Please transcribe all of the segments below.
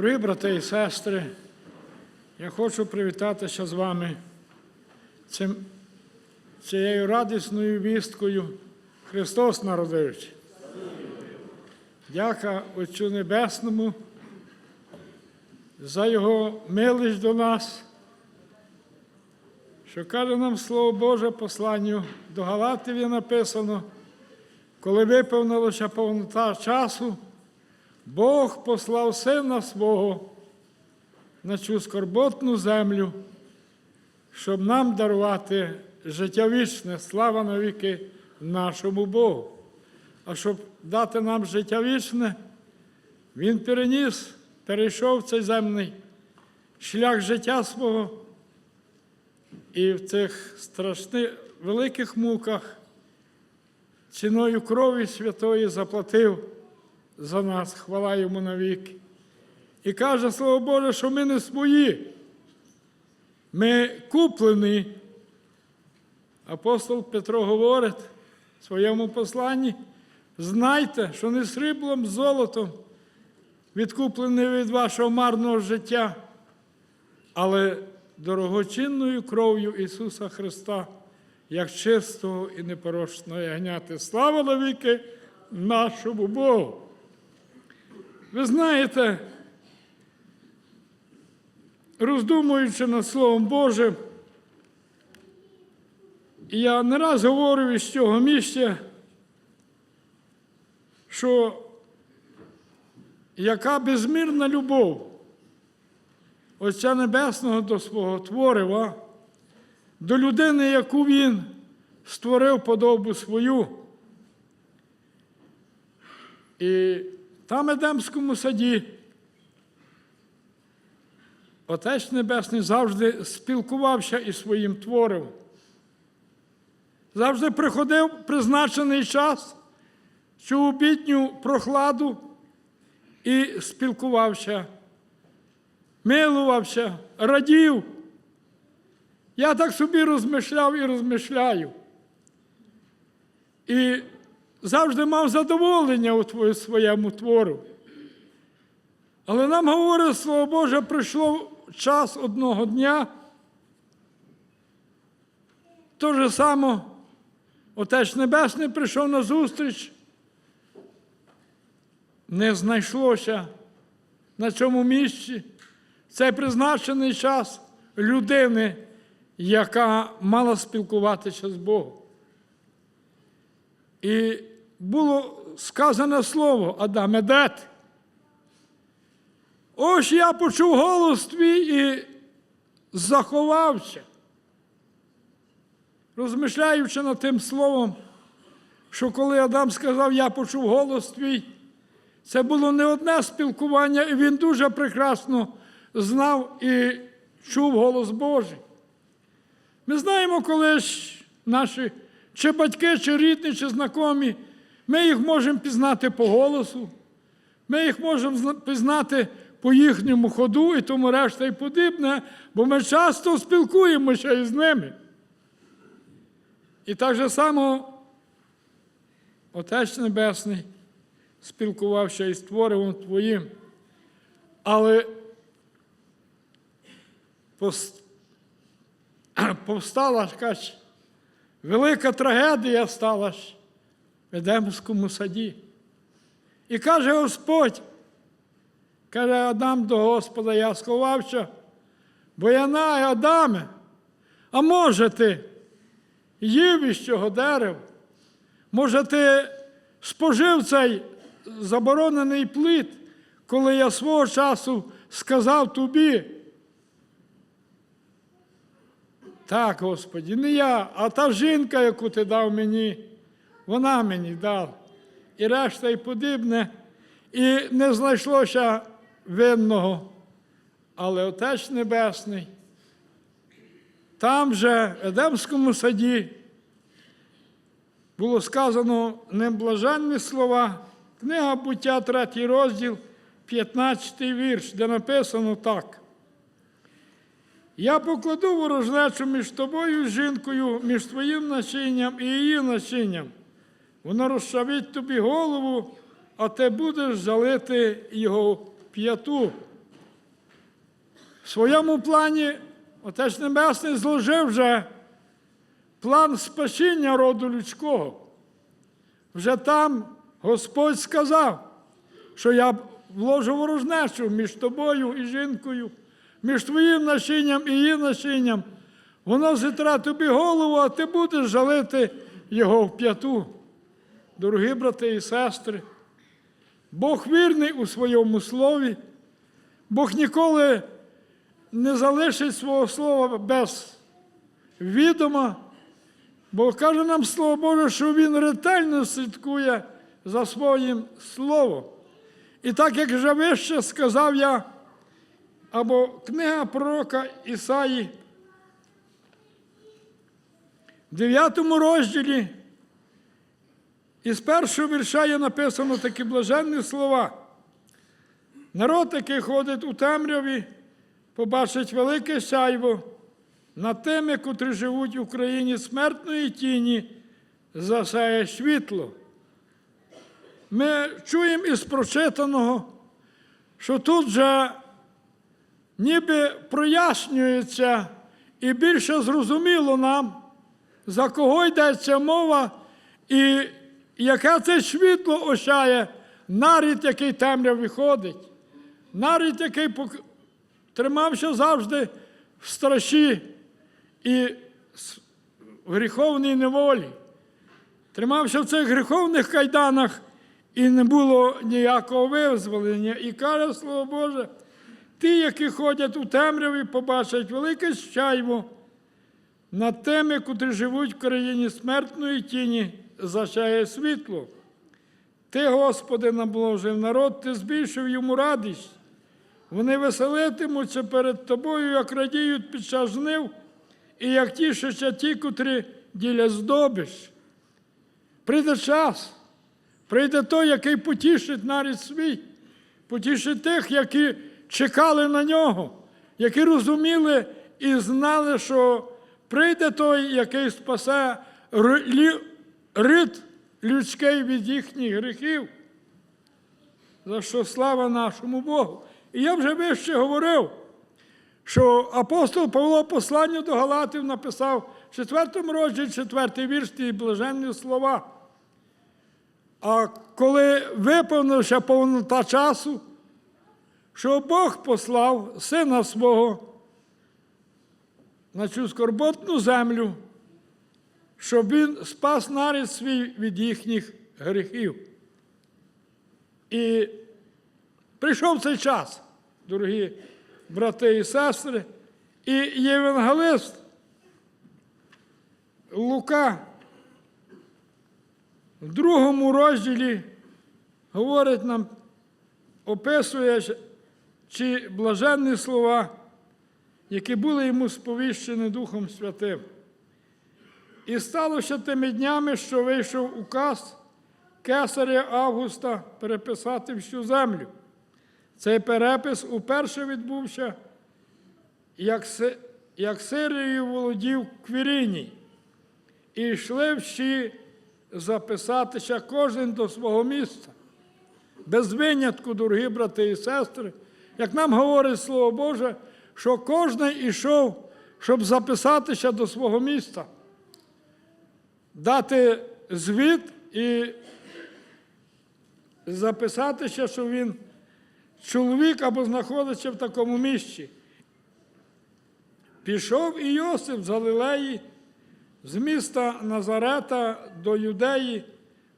Дорогі брати і сестри, я хочу привітатися з вами цим, цією радісною вісткою Христос народився. Дяка Отцю Небесному за Його милість до нас, що каже нам Слово Боже посланню до Галатів є написано, коли виповнилася повнота часу, Бог послав Сина свого на цю скорботну землю, щоб нам дарувати життя вічне, слава навіки нашому Богу. А щоб дати нам життя вічне, Він переніс, перейшов цей земний шлях життя свого і в цих страшних великих муках ціною крові святої заплатив за нас, хвала йому навіки. І каже Слово Боже, що ми не свої. Ми куплені. Апостол Петро говорить в своєму посланні: знайте, що не сріблом, золотом відкуплений від вашого марного життя, але дорогоцінною кров'ю Ісуса Христа, як чистого і непорочного ягняти. Слава навіки нашому Богу! Ви знаєте, роздумуючи над Словом Божим, я не раз говорив із цього місця, що яка безмірна любов Отця Небесного до свого творива, до людини, яку він створив подобу свою. І там Едемському саді Отець Небесний завжди спілкувався із своїм твором. Завжди приходив призначений час, цю обітню прохладу і спілкувався, милувався, радів. Я так собі розмишляв і розмишляю. І завжди мав задоволення у своєму твору. Але нам говорить Слово Боже, прийшло час одного дня. То же саме Отець Небесний прийшов на зустріч. Не знайшлося на цьому місці цей призначений час людини, яка мала спілкуватися з Богом. І було сказане слово Адаме, де ти? Ось я почув голос твій і заховався, розмишляючи над тим словом, що коли Адам сказав, я почув голос твій, це було не одне спілкування, і він дуже прекрасно знав і чув голос Божий. Ми знаємо, коли ж наші чи батьки, чи рідні, чи знайомі, ми їх можемо пізнати по голосу, ми їх можемо пізнати по їхньому ходу і тому решта і подібне, бо ми часто спілкуємося із ними. І так же само Отець Небесний спілкувався із Творивом Твоїм. Але повстала якась велика трагедія сталася в Едемському саді. І каже Господь, каже Адам до Господа, я сховався, бо я знаю, Адаме, а може ти їв із цього дерева? Може, ти спожив цей заборонений плід, коли я свого часу сказав тобі. Так, Господі, не я, а та жінка, яку ти дав мені, вона мені дала. І решта і подібне. І не знайшлося винного. Але Отець Небесний, там же, в Едемському саді, було сказано неблаженні слова, книга буття, третій розділ, 15 вірш, де написано так. Я покладу ворожнечу між тобою і жінкою, між твоїм насінням і її насінням. Воно розчавить тобі голову, а ти будеш жалити його п'яту. В своєму плані Отець Небесний зложив вже план спасіння роду людського. Вже там Господь сказав, що я вложу ворожнечу між тобою і жінкою, між твоїм насінням і її насінням. Воно зітре тобі голову, а ти будеш жалити його в п'яту. Дорогі брати і сестри, Бог вірний у своєму слові, Бог ніколи не залишить свого слова без відома, бо каже нам Слово Боже, що Він ретельно слідкує за своїм словом. І так, як вже вище сказав я, або книга пророка Ісаї, в 9 розділі із першого вірша є написано такі блаженні слова. Народ, який ходить у темряві, побачить велике сяйво над тими, котрі живуть в Україні смертної тіні, засяє світло. Ми чуємо із прочитаного, що тут же ніби прояснюється і більше зрозуміло нам, за кого йдеться мова, і яке це світло осяє нарід, який темряв виходить, нарід, який тримався завжди в страші і в гріховній неволі, тримався в цих гріховних кайданах і не було ніякого визволення. І каже Слово Боже, ті, які ходять у темряві, побачать велике щайво над тими, котрі живуть в країні смертної тіні, зачає світло. Ти, Господи, наблажив народ, ти збільшив йому радість. Вони веселитимуться перед тобою, як радіють під час жнив, і як тішаться ті, котрі ділять здобич. Прийде час, прийде той, який потішить нарід свій, потішить тих, які чекали на нього, які розуміли і знали, що прийде той, який спасе рід людський від їхніх гріхів. За що слава нашому Богу. І я вже вище говорив, що апостол Павло посланню до Галатів написав в 4 розділі, 4 вірш ті блаженні слова. А коли виповнився повнота часу, що Бог послав сина свого на цю скорботну землю, щоб він спас нарід свій від їхніх гріхів. І прийшов цей час, дорогі брати і сестри, і євангелист Лука в другому розділі говорить нам, описує чи блаженні слова, які були йому сповіщені Духом Святим. І сталося тими днями, що вийшов указ кесаря Августа переписати всю землю. Цей перепис уперше відбувся, як, як Сирією володів Квіріній. І йшли всі записатися кожен до свого місця. Без винятку, дорогі брати і сестри, як нам говорить Слово Боже, що кожен ішов, щоб записатися до свого міста, дати звіт і записатися, що він чоловік або знаходиться в такому місці. Пішов і Йосип з Галилеї, з міста Назарета до Юдеї,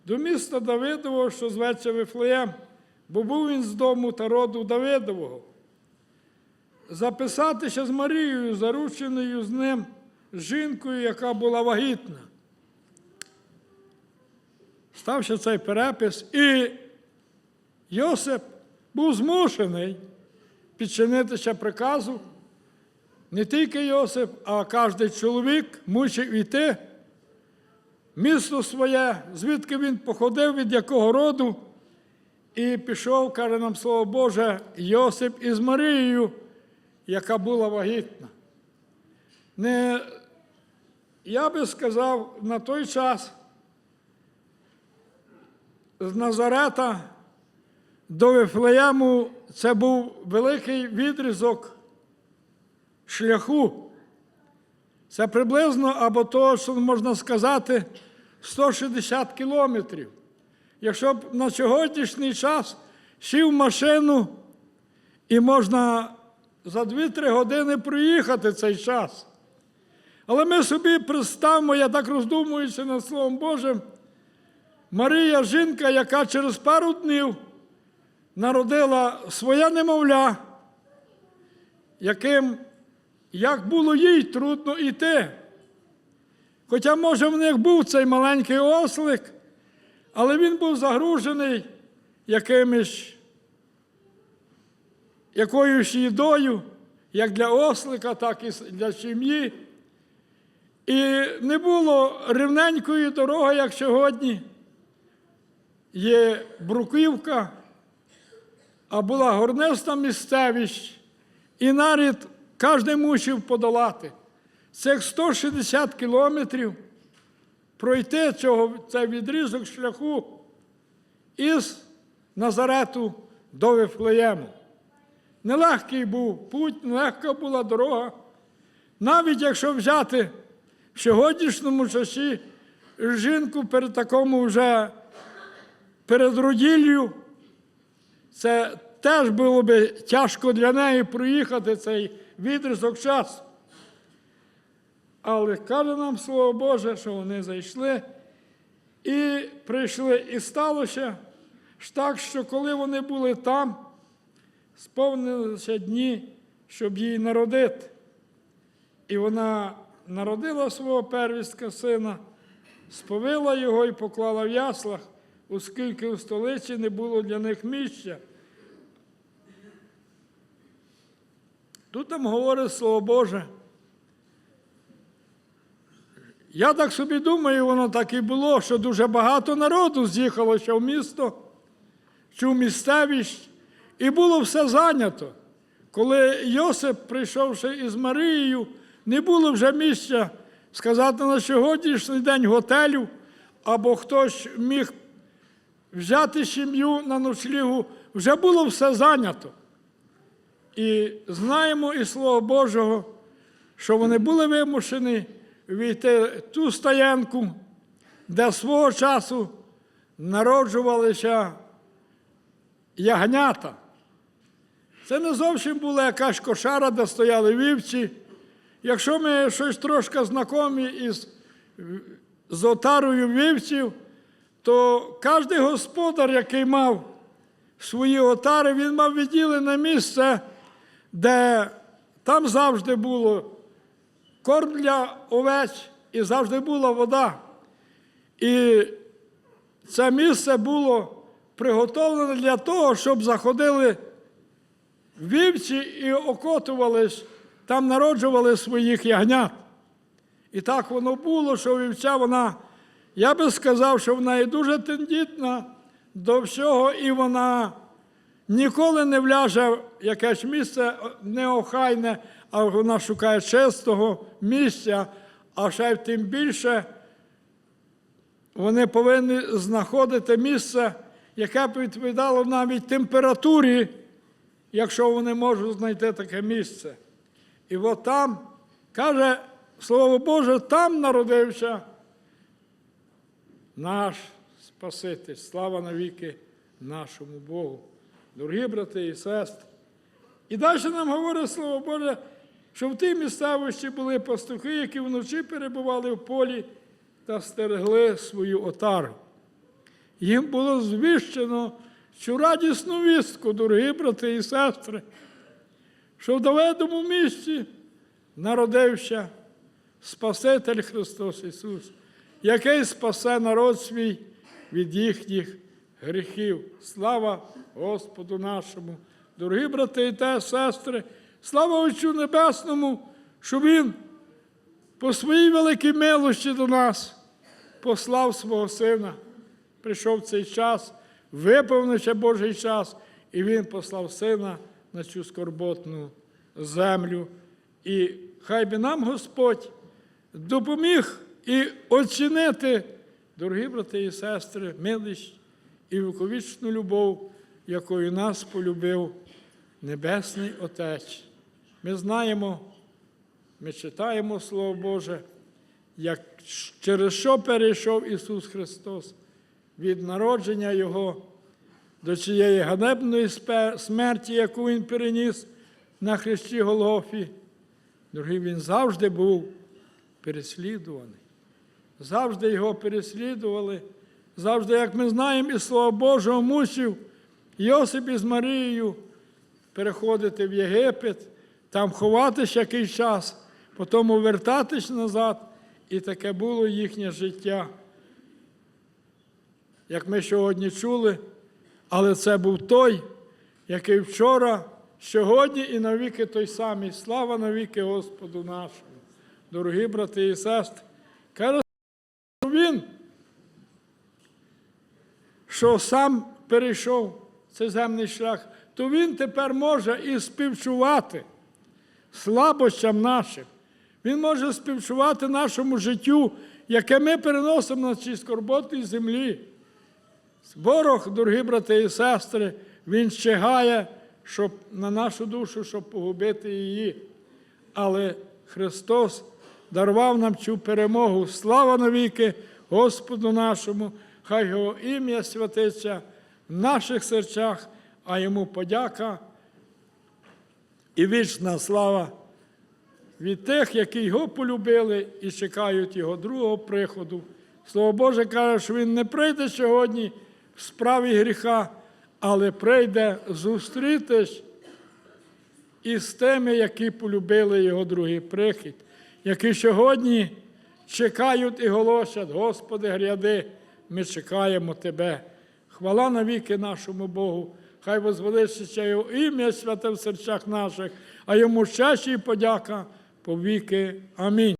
до міста Давидового, що зветься Вифлеєм, бо був він з дому та роду Давидового. Записатися з Марією, зарученою з ним жінкою, яка була вагітна. Стався цей перепис, і Йосип був змушений підчинитися приказу. Не тільки Йосип, а кожен чоловік мусив йти місто своє, звідки він походив, від якого роду, і пішов, каже нам слово Боже, Йосип із Марією, яка була вагітна. Не, я би сказав, на той час з Назарета до Вифлеєму це був великий відрізок шляху. Це приблизно або то, що можна сказати, 160 кілометрів. Якщо б на сьогоднішній час сів машину і можна за 2-3 години проїхати цей час. Але ми собі представимо, я так роздумуючи над Словом Божим, Марія жінка, яка через пару днів народила своє немовля, яким як було їй трудно йти. Хоча, може, в них був цей маленький ослик, але він був загружений якимось, якоюсь їдою, як для ослика, так і для сім'ї. І не було рівненької дороги, як сьогодні. Є бруківка, а була горниста місцевість, і нарід кожен мусив подолати. Цих 160 кілометрів пройти цього, цей відрізок шляху із Назарету до Вифлеєму. Нелегкий був путь, нелегка була дорога. Навіть якщо взяти в сьогоднішньому часі жінку перед такому вже перед роділлю, це теж було би тяжко для неї проїхати цей відрізок часу. Але каже нам Слово Боже, що вони зайшли і прийшли. І сталося ж так, що коли вони були там, сповнилися дні, щоб їй народити. І вона народила свого первістка сина, сповила його і поклала в яслах, оскільки у столиці не було для них місця. Тут там говорить Слово Боже. Я так собі думаю, воно так і було, що дуже багато народу з'їхалося в місто, цю місцевість, і було все зайнято. Коли Йосип, прийшовши із Марією, не було вже місця сказати на сьогоднішній день готелю, або хтось міг взяти сім'ю на ночлігу, вже було все зайнято. І знаємо із Слова Божого, що вони були вимушені війти ту стоянку, де свого часу народжувалися ягнята. Це не зовсім була якась кошара, де стояли вівці. Якщо ми щось трошки знайомі із з отарою вівців, то кожен господар, який мав свої отари, він мав відділене місце, де там завжди було корм для овець і завжди була вода. І це місце було приготовлене для того, щоб заходили вівці і окотувались, там народжували своїх ягнят. І так воно було, що вівця вона, я би сказав, що вона і дуже тендітна до всього, і вона ніколи не вляже в якесь місце неохайне, а вона шукає чистого місця, а ще тим більше вони повинні знаходити місце, яке б відповідало навіть температурі, якщо вони можуть знайти таке місце. І от там, каже Слово Боже, там народився наш Спаситель. Слава навіки нашому Богу. Дорогі брати і сестри. І далі нам говорить Слово Боже, що в тій місцевості були пастухи, які вночі перебували в полі та стерегли свою отару. Їм було звіщено цю радісну вістку, дорогі брати і сестри, що в доведому місці народився Спаситель Христос Ісус, який спасе народ свій від їхніх гріхів. Слава Господу нашому! Дорогі брати і сестри, слава Отцю Небесному, що Він по своїй великій милості до нас послав свого Сина. Прийшов цей час, виповнився Божий час, і Він послав Сина на цю скорботну землю. І хай би нам Господь допоміг і оцінити, дорогі брати і сестри, милість і віковічну любов, якою нас полюбив Небесний Отець. Ми знаємо, ми читаємо Слово Боже, як через що перейшов Ісус Христос від народження Його до цієї ганебної смерті, яку Він переніс на хресті Голгофі. Дорогі, Він завжди був переслідуваний. Завжди його переслідували. Завжди, як ми знаємо, і Слово Божого мусив Йосип із Марією переходити в Єгипет, там ховатися якийсь час, потім вертатись назад, і таке було їхнє життя. Як ми сьогодні чули, але це був той, який вчора, сьогодні і навіки той самий. Слава навіки Господу нашому. Дорогі брати і сестри, каже, він, що сам перейшов цей земний шлях, то він тепер може і співчувати слабощам нашим. Він може співчувати нашому життю, яке ми переносимо на цій скорботній землі. Ворог, дорогі брати і сестри, він чигає щоб, на нашу душу, щоб погубити її. Але Христос дарував нам цю перемогу. Слава навіки Господу нашому, хай Його ім'я святиться в наших серцях, а йому подяка і вічна слава від тих, які його полюбили і чекають його другого приходу. Слово Боже каже, що він не прийде сьогодні в справі гріха, але прийде зустрітись із тими, які полюбили його другий прихід, які сьогодні чекають і голосять, Господи, гряди, ми чекаємо Тебе. Хвала навіки нашому Богу. Хай возвеличиться Його ім'я святе в серцях наших, а йому щастя і подяка по віки. Амінь.